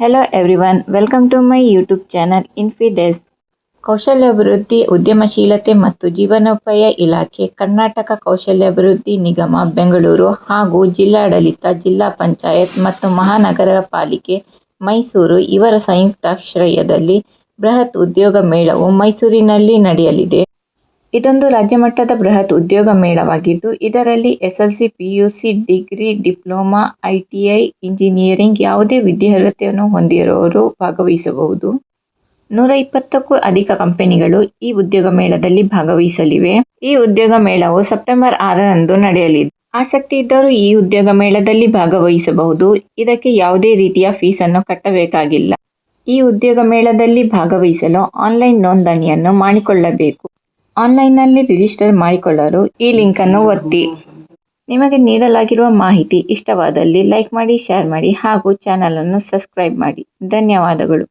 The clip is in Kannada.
Hello everyone, welcome to my YouTube channel ಇನ್ಫಿಡೆಸ್ ಕೌಶಲ್ಯಾಭಿವೃದ್ಧಿ ಉದ್ಯಮಶೀಲತೆ ಮತ್ತು ಜೀವನೋಪಾಯ ಇಲಾಖೆ ಕರ್ನಾಟಕ ಕೌಶಲ್ಯಾಭಿವೃದ್ಧಿ ನಿಗಮ ಬೆಂಗಳೂರು ಹಾಗೂ ಜಿಲ್ಲಾಡಳಿತ ಜಿಲ್ಲಾ ಪಂಚಾಯತ್ ಮತ್ತು ಮಹಾನಗರ ಪಾಲಿಕೆ ಮೈಸೂರು ಇವರ ಸಂಯುಕ್ತಾಶ್ರಯದಲ್ಲಿ ಬೃಹತ್ ಉದ್ಯೋಗ ಮೇಳವು ಮೈಸೂರಿನಲ್ಲಿ ನಡೆಯಲಿದೆ. ಇದೊಂದು ರಾಜ್ಯಮಟ್ಟದ ಬೃಹತ್ ಉದ್ಯೋಗ ಮೇಳವಾಗಿದ್ದು, ಇದರಲ್ಲಿ SSLC, PUC, degree, diploma, ITI, engineering ಯಾವುದೇ ವಿದ್ಯಾರ್ಹತೆಯನ್ನು ಹೊಂದಿರುವವರು ಭಾಗವಹಿಸಬಹುದು. ನೂರ ಇಪ್ಪತ್ತಕ್ಕೂ ಅಧಿಕ ಕಂಪನಿಗಳು ಈ ಉದ್ಯೋಗ ಮೇಳದಲ್ಲಿ ಭಾಗವಹಿಸಲಿವೆ. ಈ ಉದ್ಯೋಗ ಮೇಳವು ಸೆಪ್ಟೆಂಬರ್ ಆರರಂದು ನಡೆಯಲಿದೆ. ಆಸಕ್ತಿ ಇದ್ದವರು ಈ ಉದ್ಯೋಗ ಮೇಳದಲ್ಲಿ ಭಾಗವಹಿಸಬಹುದು. ಇದಕ್ಕೆ ಯಾವುದೇ ರೀತಿಯ ಫೀಸ್ ಅನ್ನು ಕಟ್ಟಬೇಕಾಗಿಲ್ಲ. ಈ ಉದ್ಯೋಗ ಮೇಳದಲ್ಲಿ ಭಾಗವಹಿಸಲು ಆನ್ಲೈನ್ ನೋಂದಣಿಯನ್ನು ಮಾಡಿಕೊಳ್ಳಬೇಕು. ಆನ್ಲೈನ್ನಲ್ಲಿ ರಿಜಿಸ್ಟರ್ ಮಾಡಿಕೊಳ್ಳಲು ಈ ಲಿಂಕನ್ನು ಒತ್ತಿ. ನಿಮಗೆ ನೀಡಲಾಗಿರುವ ಮಾಹಿತಿ ಇಷ್ಟವಾದಲ್ಲಿ ಲೈಕ್ ಮಾಡಿ, ಶೇರ್ ಮಾಡಿ ಹಾಗೂ ಚಾನಲನ್ನು ಸಬ್ಸ್ಕ್ರೈಬ್ ಮಾಡಿ. ಧನ್ಯವಾದಗಳು.